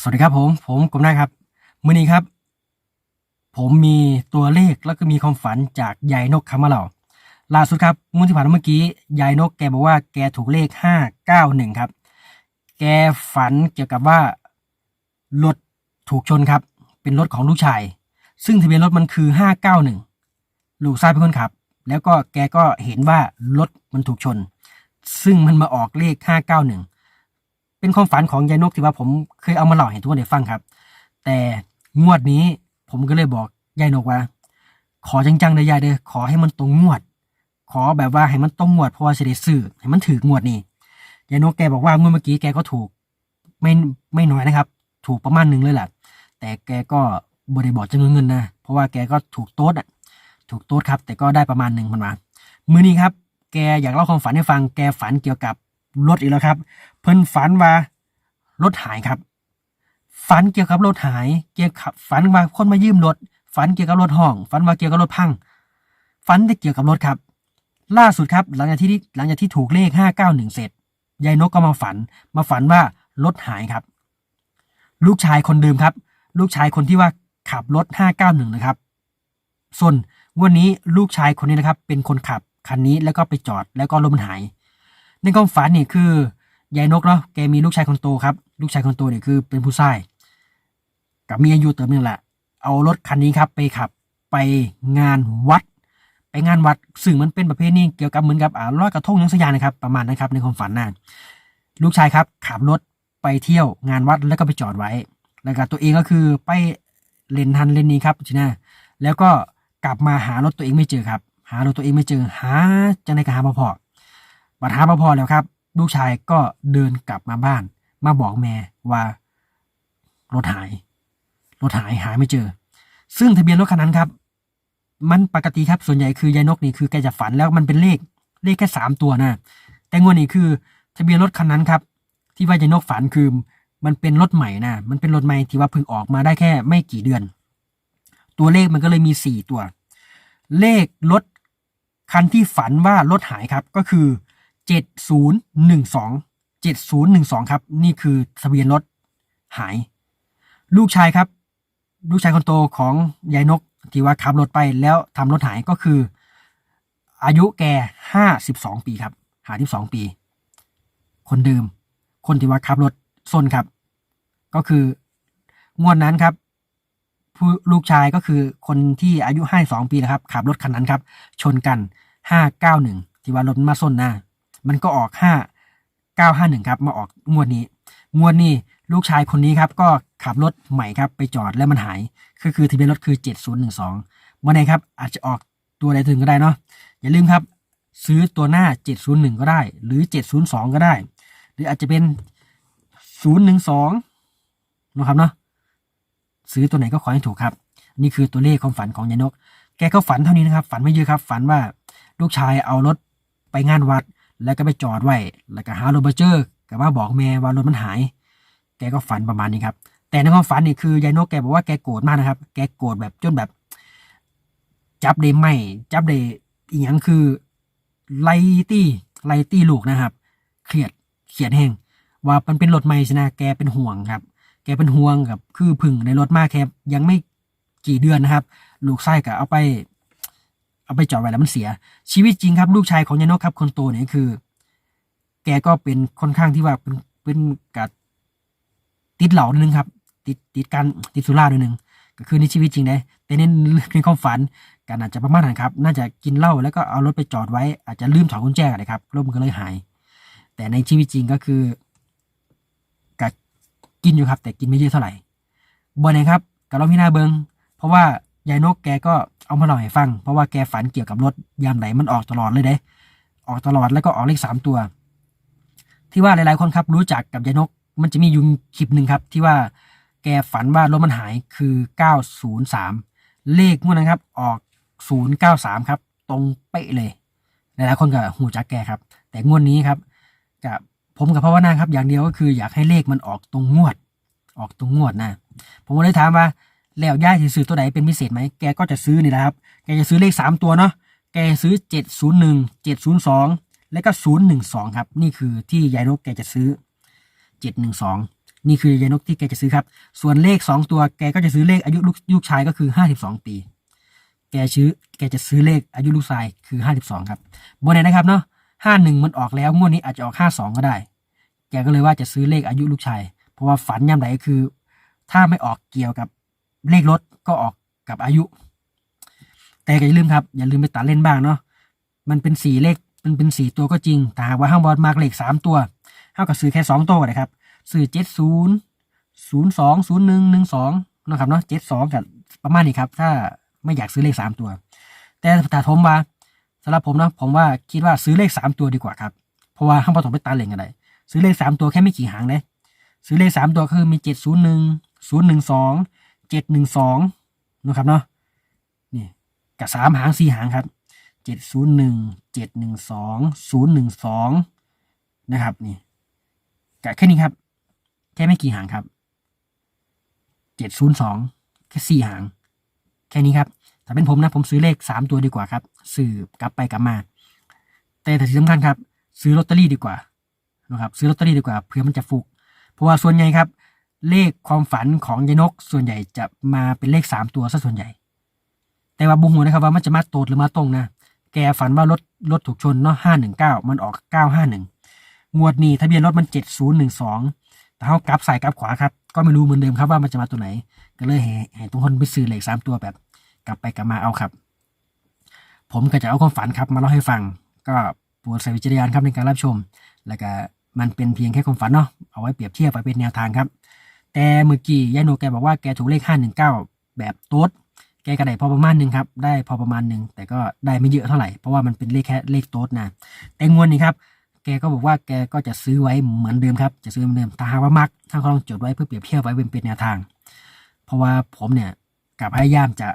สวัสดีครับผมผมกรมได้ครับมื้อนี้ครับ ผมมีตัวเลขแล้วก็มีความฝันจากยายนกคำมาเหล่าล่าสุดครับงวดที่ผ่านมาเมื่อกี้ยายนกแกบอกว่าแกถูกเลขห้าเก้าหนึ่งครับ แกฝันเกี่ยวกับว่ารถถูกชนครับ เป็นรถของลูกชาย ซึ่งทะเบียนรถมันคือห้าเก้าหนึ่งลูกชายเป็นคนขับ แล้วก็แกก็เห็นว่ารถมันถูกชน ซึ่งมันมาออกเลขห้าเก้าหนึ่ง เป็นความฝันของยายนกที่ว่าผมเคยเอามาเล่าให้ทุกคนได้ฟังครับ แต่งวดนี้ผมก็เลยบอกยายนกว่า ขอจังๆเลยยายเด้อขอให้มันตรงงวด ขอแบบว่าให้มันตรงงวดเพราะว่าจะได้ซื้อให้มันถืองวดนี้ยายนกแกบอกว่างวดเมื่อกี้แกก็ถูก ไม่ไม่น้อยนะครับ ถูกประมาณหนึ่งเลยแหละแต่แกก็บริบอกจำนวนเงินนะเพราะว่าแกก็ถูกโต๊ดอะถูกโต๊ดครับ แต่ก็ได้ประมาณหนึ่งมันมามือนี้ครับ แกอยากเล่าความฝันให้ฟังแกฝันเกี่ยวกับ รถอีกแล้วครับ เพิ่นฝันว่ารถหายครับ ฝันเกี่ยวกับรถหาย เกี่ยวกับฝันว่าคนมายืมรถ ฝันเกี่ยวกับรถห้อง ฝันว่าเกี่ยวกับรถพัง ฝันแต่เกี่ยวกับรถครับ ล่าสุดครับ หลังจากที่หลังจากที่ถูกเลขห้าเก้าหนึ่งเสร็จ ยายนกก็มาฝัน มาฝันว่ารถหายครับ ลูกชายคนเดิมครับ ลูกชายคนที่ว่าขับรถห้าเก้าหนึ่งนะครับ ส่วนวันนี้ลูกชายคนนี้นะครับ เป็นคนขับคันนี้แล้วก็ไปจอดแล้วก็รถมันหาย ในความฝันนี่คือยายนกเนาะแกมีลูกชายคนโตครับ ลูกชายคนโตเนี่ยคือเป็นผู้ชาย กับมีอายุเติมนึงแหละเอารถคันนี้ครับ ไปขับไปงานวัด ไปงานวัดซึ่งมันเป็นประเภทนี้เกี่ยวกับเหมือนกับอ่าลอยกระทงยังสยานะครับ ประมาณนั้นครับ ในความฝันน่ะลูกชายครับขับรถไปเที่ยวงานวัดแล้วก็ไปจอดไว้ แล้วก็ตัวเองก็คือไปเลนทันเลนนี้ครับจีน่าแล้วก็กลับมาหารถตัวเองไม่เจอครับ หารถตัวเองไม่เจอหาจังในกหาบ่พอ บัดหาบ่พอแล้วครับ ลูกชายก็เดินกลับมาบ้าน มาบอกแม่ว่ารถหาย รถหายหาไม่เจอ ซึ่งทะเบียนรถคันนั้นครับ มันปกติครับส่วนใหญ่คือยายนกนี่คือแกจะฝันแล้วมันเป็นเลขเลขแค่สามตัวนะแต่งวดนี้คือ ทะเบียนรถคันนั้นครับ ที่ว่ายายนกฝันคือมันเป็นรถใหม่นะมันเป็นรถใหม่ที่ว่าเพิ่งออกมาได้แค่ไม่กี่เดือน ตัวเลขมันก็เลยมีสี่ตัว เลขรถคันที่ฝันว่ารถหายครับก็คือ เจ็ดศูนย์หนึ่งสองเจ็ดศูนย์หนึ่งสองครับ นี่คือทะเบียนรถหาย ลูกชายครับ ลูกชายคนโตของยายนกที่ว่าขับรถไปแล้วทำรถหายก็คือ อายุแกห้าสิบสองปีครับหาที่สองปี คนเดิม คนที่ว่าขับรถซนครับ ก็คืองวดนั้นครับผู้ลูกชายก็คือคนที่อายุห้าสองปีนะครับขับรถคันนั้นครับ ชนกันห้าเก้าหนึ่งที่ว่ารถมาส้นหน้า มันก็ออกห้าเก้าห้าหนึ่งครับมาออกงวดนี้ งวดนี้ลูกชายคนนี้ครับก็ขับรถใหม่ครับไปจอดแล้วมันหายก็คือทะเบียนรถคือเจ็ดศูนย์หนึ่งสองวันไหนครับอาจจะออกตัวใดถึงก็ได้เนาะอย่าลืมครับ ซื้อตัวหน้าเจ็ดศูนย์หนึ่งก็ได้ หรือเจ็ดศูนย์สองก็ได้ หรืออาจจะเป็นศูนย์หนึ่งสองนะครับเนาะซื้อตัวไหนก็ขอให้ถูกครับ นี่คือตัวเลขความฝันของยานก แกก็ฝันเท่านี้นะครับ ฝันไม่เยอะครับ ฝันว่าลูกชายเอารถไปงานวัด แล้วก็ไปจอดไว้ แล้วก็หารถมาเจอก็มาบอกแม่ว่ารถมันหาย แกก็ฝันประมาณนี้ครับ แต่ในความฝันนี่คือยายนกแกบอกว่าแกโกรธมากนะครับ แกโกรธแบบจนแบบ จับได้ไม่จับได้อีหยังคือไลตี้ไลตี้ลูกนะครับ เครียดเครียดแห้งว่ามันเป็นรถใหม่ช่ไหมแกเป็นห่วงครับ แกเป็นห่วงกับคือพึ่งในรถมากแค่ยังไม่กี่เดือนนะครับ ลูกไส้ก็เอาไป เอาไปจอดไว้แล้วมันเสีย ชีวิตจริงครับลูกชายของยายนกครับคนโตเนี่ยคือ แกก็เป็นค่อนข้างที่ว่าเป็นเป็นกัดติดเหล่านิดนึงครับ ติดติดการติดสุราด้วยนึงก็คือในชีวิตจริงเลยแต่ในในความฝันการอาจจะประมาณนั้นครับ น่าจะกินเหล้าแล้วก็เอารถไปจอดไว้ อาจจะลืมถอดกุญแจเลยครับรถมันก็เลยหาย แต่ในชีวิตจริงก็คือกินอยู่ครับ แต่กินไม่เยอะเท่าไหร่บนไหนครับกับเราพี่นาเบิง เพราะว่ายายนกแกก็ เอามาเล่าให้ฟัง เพราะว่าแกฝันเกี่ยวกับรถยามไหนมันออกตลอดเลยเด้ ออกตลอดแล้วก็ออกเลขสามตัว ที่ว่าหลายๆคนครับรู้จักกับยายนก มันจะมียุงคลิปหนึ่งครับ ที่ว่าแกฝันว่ารถมันหายคือเก้าศูนย์สามเลขงวดนั้นครับ ออกศูนย์เก้าสามครับ ตรงเป๊ะเลย หลายๆคนก็หูจักแกครับ แต่งวดนี้ครับกับผมกับภาวนาครับ อย่างเดียวก็คืออยากให้เลขมันออกตรงงวด ออกตรงงวดนะ ผมก็เลยถามว่า แล้วย่าจะซื้อตัวไหนเป็นพิเศษไหม แกก็จะซื้อนี่แหละครับ แกจะซื้อเลขสามตัวเนาะ แกซื้อเจ็ดศูนย์หนึ่งเจ็ดศูนย์สองและก็ศูนย์หนึ่งสองครับ นี่คือที่ยายนกแกจะซื้อเจ็ดหนึ่งสองนี่คือยายนกที่แกจะซื้อครับ ส่วนเลขสองตัว แกก็จะซื้อเลขอายุลูกชายก็คือห้าสิบสองปี แกซื้อ แกจะซื้อเลขอายุลูกชายคือห้าสิบสองครับบนไหนนะครับเนาะห้าหนึ่งมันออกแล้วงวดนี้อาจจะออกห้าสองก็ได้ แกก็เลยว่าจะซื้อเลขอายุลูกชาย เพราะว่าฝันย่ำไหนคือ ถ้าไม่ออกเกี่ยวกับ เลขรถก็ออกกับอายุ แต่ก็อย่าลืมครับ อย่าลืมไปตัดเล่นบ้างเนาะมันเป็นสี่เลขมันเป็นสี่ตัวก็จริง แต่หากว่าห้างบอลมากเลขสามตัวเท่ากับซื้อแค่สองตัวก็ได้ครับซื้อเจ็ดศูนย์ศูนย์สองศูนย์หนึ่งหนึ่งสองนะครับเนาะเจ็ดสองกับประมาณนี้ครับ ถ้าไม่อยากซื้อเลขสามตัว แต่ถ้าผมมาสำหรับผมนะผมว่าคิดว่าซื้อเลขสามตัวดีกว่าครับเพราะว่าห้างบอลต้องไปตัดเล่นกันได้ซื้อเลขสามตัวแค่ไม่กี่หางเลยซื้อเลขสามตัวคือมีเจ็ดศูนย์หนึ่งศูนย์หนึ่งสอง เจ็ดหนึ่งสองนะครับเนาะนี่กับสามหางสี่หางครับเจ็ดศูนย์หนึ่งเจ็ดหนึ่งสองศูนย์หนึ่งสองนะครับนี่กับแค่นี้ครับ แค่ไม่กี่หางครับเจ็ดศูนย์สองแค่สี่หาง แค่นี้ครับถ้าเป็นผมนะผมซื้อเลขสามตัวดีกว่าครับสืบกลับไปกลับมาแต่ที่สำคัญครับ ซื้อลอตเตอรี่ดีกว่านะครับซื้อลอตเตอรี่ดีกว่าเผื่อมันจะฟุก เพราะว่าส่วนใหญ่ครับ เลขความฝันของยายนกส่วนใหญ่จะมาเป็นเลขสามตัวซะส่วนใหญ่ แต่ว่าบุงหูนะครับว่ามันจะมาโตดหรือมาตรงนะ แกฝันว่ารถรถถูกชนเนาะห้าหนึ่งเก้ามันออกเก้าห้าหนึ่งงวดนี้ทะเบียนรถมันเจ็ดศูนย์หนึ่งสองแต่เขากลับซ้ายกลับขวาครับ ก็ไม่รู้เหมือนเดิมครับว่ามันจะมาตัวไหน ก็เลยแห่แห่ทุกคนไปซื้อเลขสามตัวแบบ กลับไปกลับมาเอาครับ ผมก็จะเอาความฝันครับมาเล่าให้ฟัง ก็โปรดใส่วิจารณญาณครับในการรับชม แล้วก็มันเป็นเพียงแค่ความฝันเนาะเอาไว้เปรียบเทียบไปเป็นแนวทางครับ แต่เมื่อกี้ยายโนแกบอกว่าแกถูกเลขห้าหนึ่งเก้าแบบโต๊ดแกก็ได้พอประมาณหนึ่งครับ ได้พอประมาณหนึ่งแต่ก็ได้ไม่เยอะเท่าไหร่ เพราะว่ามันเป็นเลขแค่เลขโต๊ดนะ แต่งวดนี้ครับ แกก็บอกว่าแกก็จะซื้อไว้เหมือนเดิมครับ จะซื้อเหมือนเดิม ถ้าหากว่ามักท่านก็ลองจดไว้เพื่อเปรียบเทียบไว้เป็นเป็นแนวทาง เพราะว่าผมเนี่ยกับพยายามจะ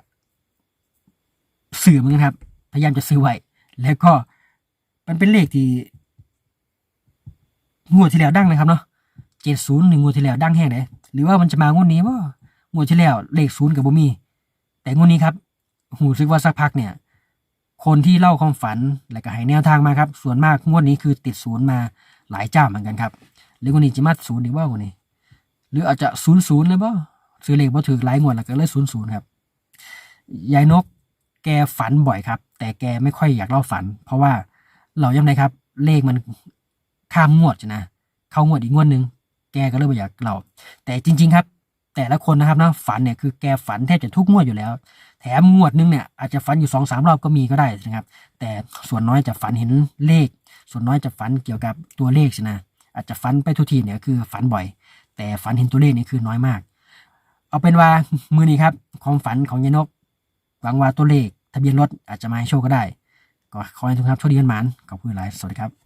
สื่อเหมือนกันครับ พยายามจะซื้อไว้ แล้วก็มันเป็นเลขที่งวดที่แล้วดังนะครับเนาะเจ็ดศูนย์หนึ่งงวดที่แล้วดังแห้งเลย หรือว่ามันจะมางวดนี้ว่างวดที่แล้วเลขศูนย์กับบ่มี แต่งวดนี้ครับหูซึกว่าสักพักเนี่ย คนที่เล่าความฝันและก็ให้แนวทางมาครับ ส่วนมากงวดนี้คือติดศูนย์มาหลายเจ้าเหมือนกันครับ หรืองวดนี้จะมาศูนย์หรือว่างวดนี้ หรืออาจจะศูนย์ศูนย์เลยบ่ซื้อเลขบ่ถือหลายงวดแล้วก็เลยศูนย์ศูนย์ครับยายนกแกฝันบ่อยครับ แต่แกไม่ค่อยอยากเล่าฝัน เพราะว่าเรายังไงครับ เลขมันข้ามงวดจ้ะนะ เข้างวดอีกงวดหนึ่ง แกก็เลยไม่อยากเล่าแต่จริง ๆ ครับ แต่ละคนนะครับนะฝันเนี่ยคือแกฝันแทบจะทุกงวดอยู่แล้ว แถมงวดนึงเนี่ยอาจจะฝันอยู่สองสามรอบก็มีก็ได้นะครับ แต่ส่วนน้อยจะฝันเห็นเลข ส่วนน้อยจะฝันเกี่ยวกับตัวเลขสินะอาจจะฝันไปทุกทีเนี่ยคือฝันบ่อย แต่ฝันเห็นตัวเลขนี่คือน้อยมาก เอาเป็นว่ามือนี้ครับความฝันของยายนกหวังว่าตัวเลข ทะเบียนรถอาจจะมาให้โชคก็ได้ ก็ขอให้ทุกท่านโชคดีกันหมานขอบคุณหลายสวัสดีครับ